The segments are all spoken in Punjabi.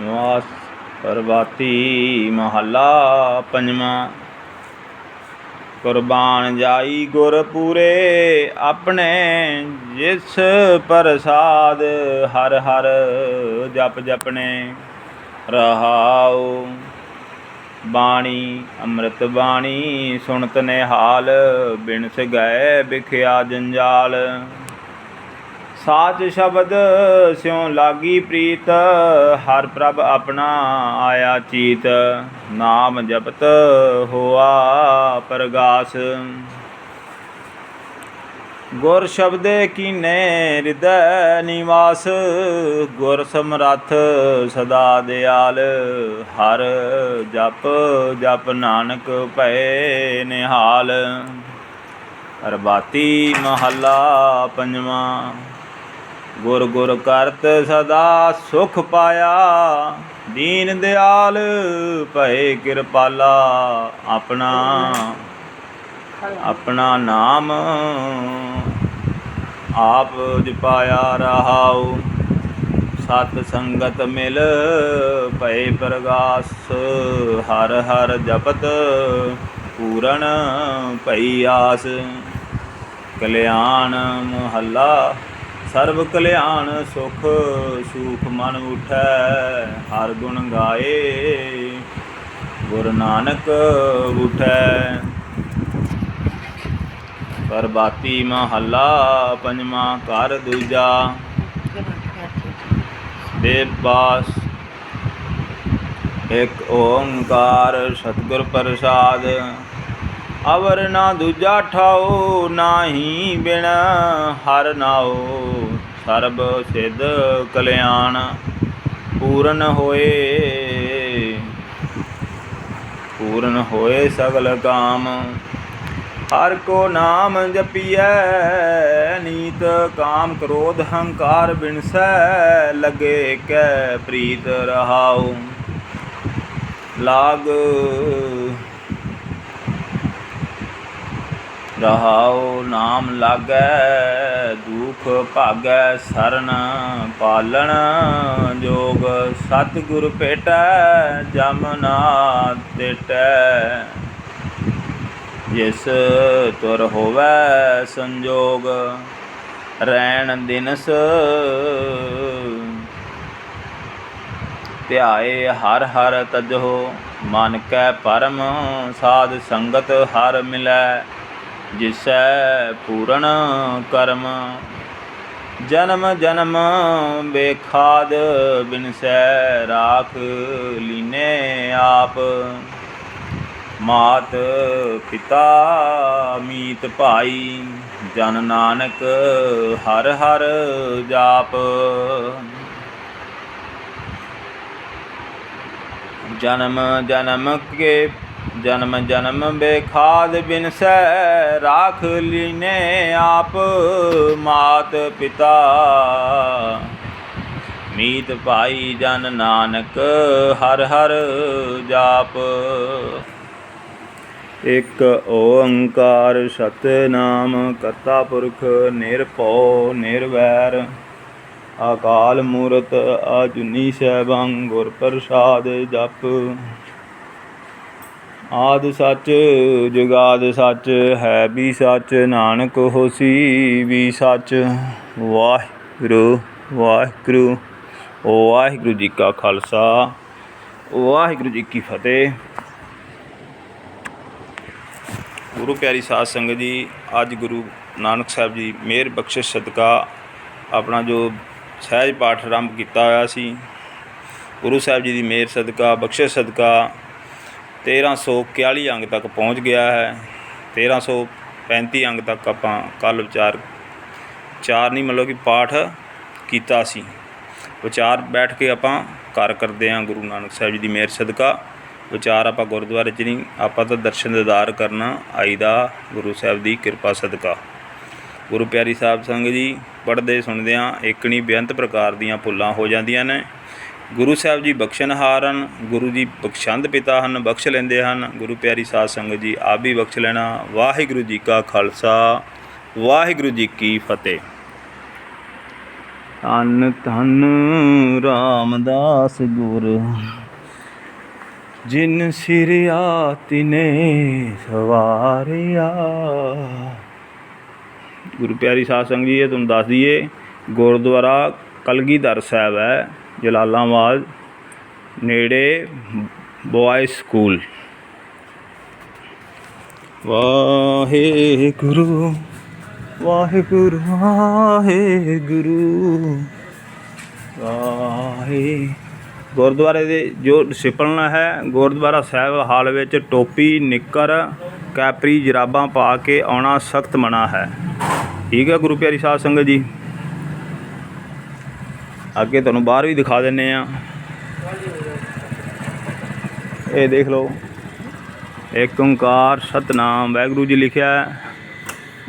ਵਾਸ ਪਰਵਾਤੀ ਮਹੱਲਾ ਪੰਜਵਾਂ। ਕੁਰਬਾਨ ਜਾਈ ਗੁਰ ਪੂਰੇ ਆਪਣੇ ਜਿਸ ਪ੍ਰਸਾਦ ਹਰ ਹਰ ਜਪ ਜਪਨੇ ਰਹਾਉ। ਬਾਣੀ ਅੰਮ੍ਰਿਤ ਬਾਣੀ ਸੁਣਤ ਨਿਹਾਲ, ਬਿਨਸ ਗਏ ਵਿਖਿਆ ਜੰਜਾਲ। ਸਾਚ ਸ਼ਬਦ ਸਿਉ ਲਾਗੀ ਪ੍ਰੀਤ, ਹਰ ਪ੍ਰਭ ਆਪਣਾ ਆਇਆ ਚੀਤ, ਨਾਮ ਜਪਤ ਹੋਆ ਪ੍ਰਗਾਸ। ਗੁਰ ਸ਼ਬਦੇ ਕੀਨੇ ਹਿਰਦੈ ਨਿਵਾਸ, ਗੁਰ ਸਮਰੱਥ ਸਦਾ ਦਿਆਲ, ਹਰ ਜਪ ਜਪ ਨਾਨਕ ਭਏ ਨਿਹਾਲ। ਅਰਬਾਤੀ ਮਹੱਲਾ ਪੰਜਵਾਂ। ਗੁਰ ਗੁਰ ਕਰਤ ਸਦਾ ਸੁਖ ਪਾਇਆ। ਦੀਨ ਦਿਆਲ ਭਏ ਕਿਰਪਾਲਾ। ਆਪਣਾ ਆਪਣਾ ਨਾਮ ਆਪ ਜਪਾਇਆ ਰਹਾਉ। ਸਤ ਸੰਗਤ ਮਿਲ ਭਏ ਪ੍ਰਗਾਸ। ਹਰ ਹਰ ਜਪਤ ਪੂਰਨ ਭਈ ਆਸ। ਕਲਿਆਣ ਮਹੱਲਾ ਸਰਬ ਕਲਿਆਣ ਸੁਖ ਸੂਖ ਮਨ ਉਠੈ, ਹਰ ਗੁਣ ਗਾਏ। ਗੁਰ ਨਾਨਕ ਉਠੈ। ਪਰਬਾਤੀ ਮਹੱਲਾ ਪੰਜਵਾਂ ਘਰ ਦੂਜਾ। ਬੇਬਾਸ ਇੱਕ ਓੰਕਾਰ ਸਤਿਗੁਰ ਪ੍ਰਸਾਦ। ਅਵਰ ਨਾ ਦੂਜਾ ਠਾਓ, ਨਾਹੀ ਬਿਨ ਹਰ ਨਾਓ। ਸਰਬ ਸਿਧ ਕਲਿਆਣ ਪੂਰਨ ਹੋਏ। ਪੂਰਨ ਹੋਏ ਸਗਲ ਕਾਮ। ਹਰ ਕੋ ਨਾਮ ਜਪੀਐ, ਨੀਤ ਕਾਮ ਕ੍ਰੋਧ ਹੰਕਾਰ ਬਿਨਸੈ, ਲਗੇ ਕੈ ਪ੍ਰੀਤ ਰਹਾਉ। ਲਾਗ ਰਹਾਉ ਨਾਮ ਲਾਗੈ, ਦੁਖ ਭਾਗੈ ਸਰਨ ਪਾਲਣ ਜੋਗ, ਸਤਿਗੁਰ ਭੇਟੈ, ਜਮ ਨਾ ਤੇਟੈ। ਜਿਸ ਤੁਰ ਹੋਵੈ ਸੰਜੋਗ, ਰੈਣ ਦਿਨਸ ਧਿਆਏ ਹਰ ਹਰ ਤਜੋ, ਮਨ ਕੈ ਪਰਮ ਸਾਧ ਸੰਗਤ ਹਰ ਮਿਲੈ। ਜਿਸੈ ਪੂਰਨ ਕਰਮ, ਜਨਮ ਜਨਮ ਬੇਖਾਦ ਬਿਨਸੈ ਰਾਖ ਲੀਨੇ ਆਪ। ਮਾਤ ਪਿਤਾ ਮੀਤ ਭਾਈ, ਜਨ ਨਾਨਕ ਹਰ ਹਰ ਜਾਪ। ਜਨਮ ਜਨਮ ਕੇ ਜਨਮ ਜਨਮ ਬੇਖਾਦ ਬਿਨਸੈ ਰਾਖ ਲੀਨੇ ਆਪ ਮਾਤ ਪਿਤਾ। ਮੀਤ ਭਾਈ ਜਨ ਨਾਨਕ ਹਰ ਹਰ ਜਾਪ। ਇਕ ਓੰਕਾਰ ਸਤਨਾਮ ਕਰਤਾ ਪੁਰਖ ਨਿਰਭਉ ਨਿਰਵੈਰ। ਅਕਾਲ ਮੂਰਤ ਅਜੁਨੀ ਸੈਭੰ ਗੁਰ ਪ੍ਰਸਾਦ ਜਪ। ਆਦ ਸੱਚ, ਜੁਗਾਦ ਸੱਚ, ਹੈ ਵੀ ਸੱਚ, ਨਾਨਕ ਹੋਸੀ ਵੀ ਸੱਚ। ਵਾਹਿਗੁਰੂ ਵਾਹਿਗੁਰੂ ਵਾਹਿਗੁਰੂ ਜੀ ਕਾ ਖਾਲਸਾ, ਵਾਹਿਗੁਰੂ ਜੀ ਕੀ ਫਤਿਹ। ਗੁਰੂ ਪਿਆਰੀ ਸਾਧ ਸੰਗਤ ਜੀ, ਅੱਜ ਗੁਰੂ ਨਾਨਕ ਸਾਹਿਬ ਜੀ ਮਿਹਰ ਬਖਸ਼ਿਸ਼ ਸਦਕਾ ਆਪਣਾ ਜੋ ਸਹਿਜ ਪਾਠ ਆਰੰਭ ਕੀਤਾ ਹੋਇਆ ਸੀ, ਗੁਰੂ ਸਾਹਿਬ ਜੀ ਦੀ ਮਿਹਰ ਸਦਕਾ, ਬਖਸ਼ਿਸ਼ ਸਦਕਾ 1341 ਅੰਗ ਤੱਕ ਪਹੁੰਚ ਗਿਆ ਹੈ। 1335 ਅੰਗ ਤੱਕ ਆਪਾਂ ਕੱਲ ਵਿਚਾਰ, ਚਾਰ ਨਹੀਂ ਮਤਲਬ ਕਿ ਪਾਠ ਕੀਤਾ ਸੀ। ਵਿਚਾਰ ਬੈਠ ਕੇ ਆਪਾਂ ਕਰ ਕਰਦੇ ਹਾਂ ਗੁਰੂ ਨਾਨਕ ਸਾਹਿਬ ਜੀ ਦੀ ਮਿਹਰ, ਸਦਕਾ। ਵਿਚਾਰ ਆਪਾਂ ਗੁਰਦੁਆਰੇ 'ਚ ਨਹੀਂ, ਆਪਾਂ ਤਾਂ ਦਰਸ਼ਨ ਦਿਦਾਰ ਕਰਨਾ ਆਈਦਾ ਗੁਰੂ ਸਾਹਿਬ ਦੀ ਕਿਰਪਾ, ਸਦਕਾ। ਗੁਰੂ ਪਿਆਰੀ ਸਾਹਿਬ ਸੰਗਤ ਜੀ, ਪੜ੍ਹਦੇ ਸੁਣਦਿਆਂ ਇੱਕ ਨਹੀਂ, ਬੇਅੰਤ ਪ੍ਰਕਾਰ ਦੀਆਂ ਭੁੱਲਾਂ ਹੋ ਜਾਂਦੀਆਂ ਨੇ। ਗੁਰੂ ਸਾਹਿਬ ਜੀ ਬਖਸ਼ਣਹਾਰ ਹਨ ਗੁਰੂ ਜੀ ਬਖਸ਼ੰਦ ਪਿਤਾ ਹਨ, ਬਖਸ਼ ਲੈਂਦੇ ਹਨ। ਗੁਰੂ ਪਿਆਰੀ ਸਾਧ ਸੰਗਤ ਜੀ, ਆਪ ਵੀ ਬਖਸ਼ ਲੈਣਾ। ਵਾਹਿਗੁਰੂ ਜੀ ਕਾ ਖਾਲਸਾ, ਵਾਹਿਗੁਰੂ ਜੀ ਕੀ ਫਤਿਹ। ਧੰਨ ਧੰਨ ਰਾਮਦਾਸ ਗੁਰ, ਜਿਨ ਸਿਰਿਆ ਤਿਨੇ ਸਵਾਰਿਆ। ਗੁਰੂ ਪਿਆਰੀ ਸਾਧ ਸੰਗਤ ਜੀ, ਇਹ ਤੁਹਾਨੂੰ ਦੱਸ ਦਈਏ, ਗੁਰਦੁਆਰਾ ਕਲਗੀਧਰ ਸਾਹਿਬ ਹੈ। ਜਲਾਲਾਬਾਦ ਨੇੜੇ ਬॉयਜ਼ ਸਕੂਲ। ਵਾਹਿਗੁਰੂ ਵਾਹਿਗੁਰੂ ਵਾਹਿਗੁਰੂ। ਵਾਹਿ। ਗੁਰਦੁਆਰੇ ਦੇ ਜੋ ਡਿਸਪਲਨ ਹੈ, ਗੁਰਦੁਆਰਾ ਸਾਹਿਬ ਹਾਲ ਵਿੱਚ ਟੋਪੀ, ਨਿੱਕਰ, ਕੈਪਰੀ, ਜਰਾਬਾਂ ਪਾ ਕੇ ਆਉਣਾ ਸਖਤ ਮਨਾ ਹੈ। ਠੀਕ ਹੈ ਗੁਰੂ ਪਿਆਰੀ ਸਾਧ ਸੰਗਤ ਜੀ। ਅੱਗੇ ਤੁਹਾਨੂੰ ਬਾਹਰ ਵੀ ਦਿਖਾ ਦਿੰਨੇ ਆ। ਇਹ ਦੇਖ ਲਓ। ਇੱਕ ਓੰਕਾਰ ਸਤਨਾਮ, ਵਾਹਿਗੁਰੂ ਜੀ ਲਿਖਿਆ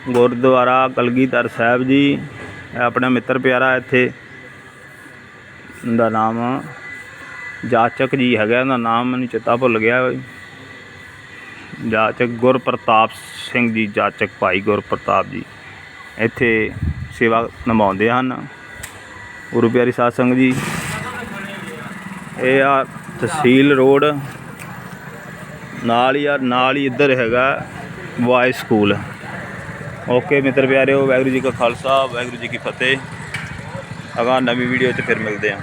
ਗੁਰਦੁਆਰਾ ਕਲਗੀਧਰ ਸਾਹਿਬ ਜੀ ਆਪਣਾ ਮਿੱਤਰ ਪਿਆਰਾ ਇੱਥੇ। ਦਾ ਨਾਮ ਜਾਚਕ ਜੀ ਹੈਗਾ ਉਹਦਾ ਨਾਮ ਮੈਨੂੰ ਚੇਤਾ ਭੁੱਲ ਗਿਆ ਜਾਚਕ ਗੁਰਪ੍ਰਤਾਪ ਸਿੰਘ ਜੀ, ਜਾਚਕ ਭਾਈ ਗੁਰਪ੍ਰਤਾਪ ਜੀ। ਇੱਥੇ ਸੇਵਾ ਨਿਭਾਉਂਦੇ ਹਨ। ਗੁਰੂ ਪਿਆਰੀ ਸਾਧ ਸੰਗਤ ਜੀ। ਇਹ ਆ ਤਹਿਸੀਲ ਰੋਡ। ਨਾਲ ਹੀ ਆ, ਨਾਲ ਹੀ ਇੱਧਰ ਹੈਗਾ ਬॉयਜ਼ ਸਕੂਲ ਓਕੇ ਮਿੱਤਰ ਪਿਆਰਿਓ, ਵਾਹਿਗੁਰੂ ਜੀ ਕਾ ਖਾਲਸਾ, ਵਾਹਿਗੁਰੂ ਜੀ ਕੀ ਫਤਿਹ। ਅਗਾਂਹ ਨਵੀਂ ਵੀਡੀਓ 'ਚ ਫਿਰ ਮਿਲਦੇ ਹਾਂ